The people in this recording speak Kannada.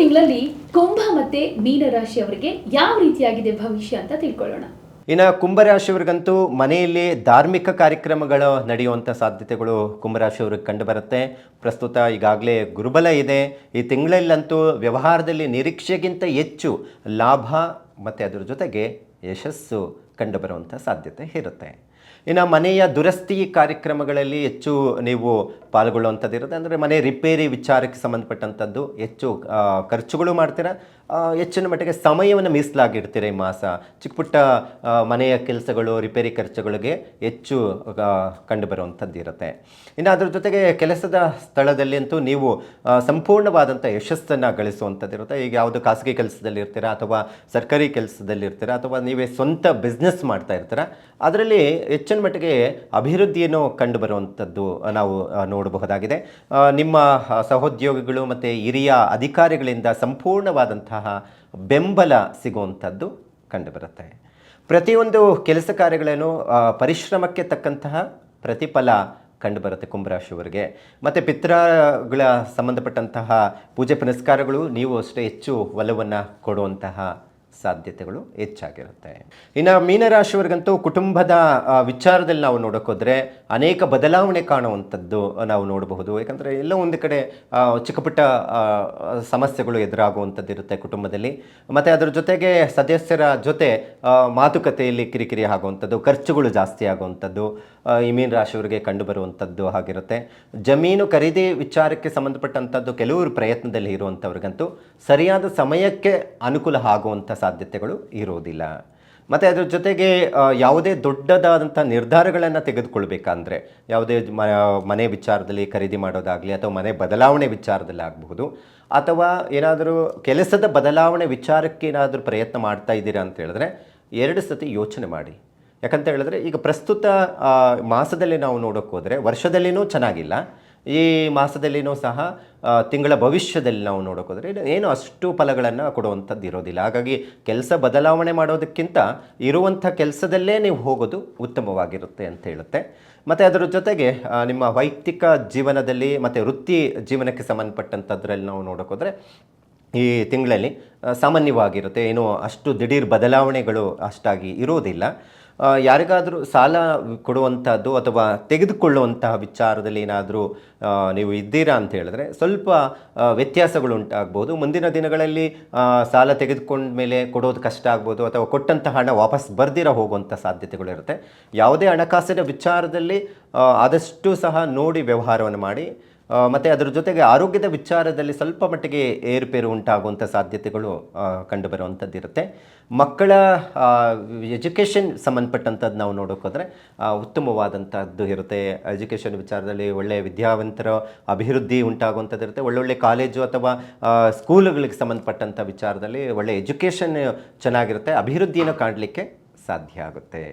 ತಿಂಗಳಲ್ಲಿ ಕುಂಭ ಮತ್ತೆ ಮೀನ ರಾಶಿಯವರಿಗೆ ಯಾವ ರೀತಿಯಾಗಿದೆ ಭವಿಷ್ಯ ಅಂತ ತಿಳ್ಕೊಳ್ಳೋಣ. ಇನ್ನು ಕುಂಭರಾಶಿಯವ್ರಿಗಂತೂ ಮನೆಯಲ್ಲಿ ಧಾರ್ಮಿಕ ಕಾರ್ಯಕ್ರಮಗಳು ನಡೆಯುವಂಥ ಸಾಧ್ಯತೆಗಳು ಕುಂಭರಾಶಿಯವ್ರಿಗೆ ಕಂಡುಬರುತ್ತೆ ಪ್ರಸ್ತುತ ಈಗಾಗಲೇ ಗುರುಬಲ ಇದೆ. ಈ ತಿಂಗಳಲ್ಲಂತೂ ವ್ಯವಹಾರದಲ್ಲಿ ನಿರೀಕ್ಷೆಗಿಂತ ಹೆಚ್ಚು ಲಾಭ ಮತ್ತು ಅದರ ಜೊತೆಗೆ ಯಶಸ್ಸು ಕಂಡುಬರುವಂಥ ಸಾಧ್ಯತೆ ಇರುತ್ತೆ. ಇನ್ನು ಮನೆಯ ದುರಸ್ತಿ ಕಾರ್ಯಕ್ರಮಗಳಲ್ಲಿ ಹೆಚ್ಚು ನೀವು ಪಾಲ್ಗೊಳ್ಳುವಂಥದ್ದು ಇರುತ್ತೆ ಅಂದರೆ ಮನೆ ರಿಪೇರಿ ವಿಚಾರಕ್ಕೆ ಸಂಬಂಧಪಟ್ಟಂಥದ್ದು ಹೆಚ್ಚು ಖರ್ಚುಗಳು ಮಾಡ್ತೀರಾ? ಹೆಚ್ಚಿನ ಮಟ್ಟಿಗೆ ಸಮಯವನ್ನು ಮೀಸಲಾಗಿಡ್ತೀರ ಈ ಮಾಸ? ಚಿಕ್ಕ ಪುಟ್ಟ ಮನೆಯ ಕೆಲಸಗಳು, ರಿಪೇರಿ ಖರ್ಚುಗಳಿಗೆ ಹೆಚ್ಚು ಕಂಡುಬರುವಂಥದ್ದು ಇರುತ್ತೆ ಇನ್ನು ಅದರ ಜೊತೆಗೆ ಕೆಲಸದ ಸ್ಥಳದಲ್ಲಿ ಅಂತೂ ನೀವು ಸಂಪೂರ್ಣವಾದಂಥ ಯಶಸ್ಸನ್ನು ಗಳಿಸುವಂಥದ್ದು ಇರುತ್ತೆ ಈಗ ಯಾವುದು ಖಾಸಗಿ ಕೆಲಸದಲ್ಲಿ ಇರ್ತೀರಾ ಅಥವಾ ಸರ್ಕಾರಿ ಕೆಲಸದಲ್ಲಿ ಇರ್ತೀರಾ ಅಥವಾ ನೀವೇ ಸ್ವಂತ ಬಿಸ್ನೆಸ್ ಮಾಡ್ತಾ ಇರ್ತೀರಾ? ಅದರಲ್ಲಿ ಹೆಚ್ಚಿನ ಮಟ್ಟಿಗೆ ಅಭಿವೃದ್ಧಿಯನ್ನು ಕಂಡುಬರುವಂಥದ್ದು ನಾವು ನೋಡಬಹುದಾಗಿದೆ. ನಿಮ್ಮ ಸಹೋದ್ಯೋಗಿಗಳು ಮತ್ತು ಹಿರಿಯ ಅಧಿಕಾರಿಗಳಿಂದ ಸಂಪೂರ್ಣವಾದಂತಹ ಬೆಂಬಲ ಸಿಗುವಂಥದ್ದು ಕಂಡುಬರುತ್ತೆ. ಪ್ರತಿಯೊಂದು ಕೆಲಸ ಕಾರ್ಯಗಳನ್ನು ಪರಿಶ್ರಮಕ್ಕೆ ತಕ್ಕಂತಹ ಪ್ರತಿಫಲ ಕಂಡುಬರುತ್ತೆ ಕುಂಭರಾಶಿಯವರಿಗೆ ಮತ್ತು ಪಿತೃಗಳ ಸಂಬಂಧಪಟ್ಟಂತಹ ಪೂಜೆ ಪುನಸ್ಕಾರಗಳು, ನೀವು ಅಷ್ಟೇ ಹೆಚ್ಚು ಒಲವನ್ನು ಕೊಡುವಂತಹ ಸಾಧ್ಯತೆಗಳು ಹೆಚ್ಚಾಗಿರುತ್ತೆ. ಇನ್ನು ಮೀನರಾಶಿಯವರಿಗಂತೂ ಕುಟುಂಬದ ವಿಚಾರದಲ್ಲಿ ನಾವು ನೋಡೋಕ್ಕೋದ್ರೆ ಅನೇಕ ಬದಲಾವಣೆ ಕಾಣುವಂಥದ್ದು ನಾವು ನೋಡಬಹುದು. ಯಾಕಂದರೆ ಎಲ್ಲೋ ಒಂದು ಕಡೆ ಆ, ಚಿಕ್ಕ ಪುಟ್ಟ ಆ, ಸಮಸ್ಯೆಗಳು ಎದುರಾಗುವಂಥದ್ದು ಇರುತ್ತೆ ಕುಟುಂಬದಲ್ಲಿ. ಮತ್ತು ಅದರ ಜೊತೆಗೆ ಸದಸ್ಯರ ಜೊತೆ ಮಾತುಕತೆಯಲ್ಲಿ ಕಿರಿಕಿರಿ ಆಗುವಂಥದ್ದು ಖರ್ಚುಗಳು ಜಾಸ್ತಿ ಆಗುವಂಥದ್ದು ಈ ಮೀನ ರಾಶಿಯವರಿಗೆ ಕಂಡುಬರುವಂಥದ್ದು ಆಗಿರುತ್ತೆ ಜಮೀನು ಖರೀದಿ ವಿಚಾರಕ್ಕೆ ಸಂಬಂಧಪಟ್ಟಂಥದ್ದು ಕೆಲವರು ಪ್ರಯತ್ನದಲ್ಲಿ ಇರುವಂಥವ್ರಿಗಂತೂ ಸರಿಯಾದ ಸಮಯಕ್ಕೆ ಅನುಕೂಲ ಆಗುವಂಥ ಸಾಧ್ಯತೆಗಳು ಇರೋದಿಲ್ಲ ಮತ್ತು ಅದರ ಜೊತೆಗೆ ಯಾವುದೇ ದೊಡ್ಡದಾದಂಥ ನಿರ್ಧಾರಗಳನ್ನು ತೆಗೆದುಕೊಳ್ಬೇಕಂದ್ರೆ, ಯಾವುದೇ ಮನೆ ವಿಚಾರದಲ್ಲಿ ಖರೀದಿ ಮಾಡೋದಾಗಲಿ ಅಥವಾ ಮನೆ ಬದಲಾವಣೆ ವಿಚಾರದಲ್ಲಿ ಆಗಬಹುದು, ಅಥವಾ ಏನಾದರೂ ಕೆಲಸದ ಬದಲಾವಣೆ ವಿಚಾರಕ್ಕೆ ಏನಾದರೂ ಪ್ರಯತ್ನ ಮಾಡ್ತಾ ಇದ್ದೀರಾ ಅಂತ ಹೇಳಿದ್ರೆ, ಎರಡು ಸತಿ ಯೋಚನೆ ಮಾಡಿ. ಯಾಕಂತ ಹೇಳಿದ್ರೆ, ಈಗ ಪ್ರಸ್ತುತ ಮಾಸದಲ್ಲಿ ನಾವು ನೋಡೋಕ್ಕೋದ್ರೆ, ವರ್ಷದಲ್ಲಿನೂ ಚೆನ್ನಾಗಿಲ್ಲ. ಈ ಮಾಸದಲ್ಲಿನೂ ಸಹ ತಿಂಗಳ ಭವಿಷ್ಯದಲ್ಲಿ ನಾವು ನೋಡೋಕ್ಕೋದ್ರೆ ಏನು ಅಷ್ಟು ಫಲಗಳನ್ನು ಕೊಡುವಂಥದ್ದು ಇರೋದಿಲ್ಲ. ಹಾಗಾಗಿ ಕೆಲಸ ಬದಲಾವಣೆ ಮಾಡೋದಕ್ಕಿಂತ ಇರುವಂಥ ಕೆಲಸದಲ್ಲೇ ನೀವು ಹೋಗೋದು ಉತ್ತಮವಾಗಿರುತ್ತೆ ಅಂತ ಹೇಳುತ್ತೆ. ಮತ್ತು ಅದರ ಜೊತೆಗೆ ನಿಮ್ಮ ವೈಯಕ್ತಿಕ ಜೀವನದಲ್ಲಿ ಮತ್ತು ವೃತ್ತಿ ಜೀವನಕ್ಕೆ ಸಂಬಂಧಪಟ್ಟಂಥದ್ರಲ್ಲಿ ನಾವು ನೋಡೋಕ್ಕೋದ್ರೆ ಈ ತಿಂಗಳಲ್ಲಿ ಸಾಮಾನ್ಯವಾಗಿರುತ್ತೆ. ಏನು ಅಷ್ಟು ದಿಢೀರ್ ಬದಲಾವಣೆಗಳು ಅಷ್ಟಾಗಿ ಇರೋದಿಲ್ಲ. ಯಾರಿಗಾದರೂ ಸಾಲ ಕೊಡುವಂಥದ್ದು ಅಥವಾ ತೆಗೆದುಕೊಳ್ಳುವಂತಹ ವಿಚಾರದಲ್ಲಿ ಏನಾದರೂ ನೀವು ಇದ್ದೀರಾ ಅಂತ ಹೇಳಿದ್ರೆ ಸ್ವಲ್ಪ ವ್ಯತ್ಯಾಸಗಳು ಉಂಟಾಗ್ಬೋದು ಮುಂದಿನ ದಿನಗಳಲ್ಲಿ ಸಾಲ ತೆಗೆದುಕೊಂಡ ಮೇಲೆ ಕೊಡೋದು ಕಷ್ಟ ಆಗ್ಬೋದು ಅಥವಾ ಕೊಟ್ಟಂತಹ ಹಣ ವಾಪಸ್ ಬರ್ದಿರ ಹೋಗುವಂಥ ಸಾಧ್ಯತೆಗಳು ಇರುತ್ತೆ ಯಾವುದೇ ಹಣಕಾಸಿನ ವಿಚಾರದಲ್ಲಿ ಆದಷ್ಟು ಸಹ ನೋಡಿ ವ್ಯವಹಾರವನ್ನು ಮಾಡಿ. ಮತ್ತು ಅದರ ಜೊತೆಗೆ ಆರೋಗ್ಯದ ವಿಚಾರದಲ್ಲಿ ಸ್ವಲ್ಪ ಮಟ್ಟಿಗೆ ಏರುಪೇರು ಉಂಟಾಗುವಂಥ ಸಾಧ್ಯತೆಗಳು ಕಂಡುಬರುವಂಥದ್ದಿರುತ್ತೆ. ಮಕ್ಕಳ ಎಜುಕೇಷನ್ ಸಂಬಂಧಪಟ್ಟಂಥದ್ದು ನಾವು ನೋಡೋಕ್ಕೋದ್ರೆ ಉತ್ತಮವಾದಂಥದ್ದು ಇರುತ್ತೆ. ಎಜುಕೇಷನ್ ವಿಚಾರದಲ್ಲಿ ಒಳ್ಳೆಯ ವಿದ್ಯಾವಂತರ ಅಭಿವೃದ್ಧಿ ಉಂಟಾಗುವಂಥದ್ದು ಇರುತ್ತೆ ಒಳ್ಳೊಳ್ಳೆ ಕಾಲೇಜು ಅಥವಾ ಸ್ಕೂಲುಗಳಿಗೆ ಸಂಬಂಧಪಟ್ಟಂಥ ವಿಚಾರದಲ್ಲಿ ಒಳ್ಳೆಯ ಎಜುಕೇಷನ್ ಚೆನ್ನಾಗಿರುತ್ತೆ. ಅಭಿವೃದ್ಧಿಯನ್ನು ಕಾಣಲಿಕ್ಕೆ ಸಾಧ್ಯ ಆಗುತ್ತೆ.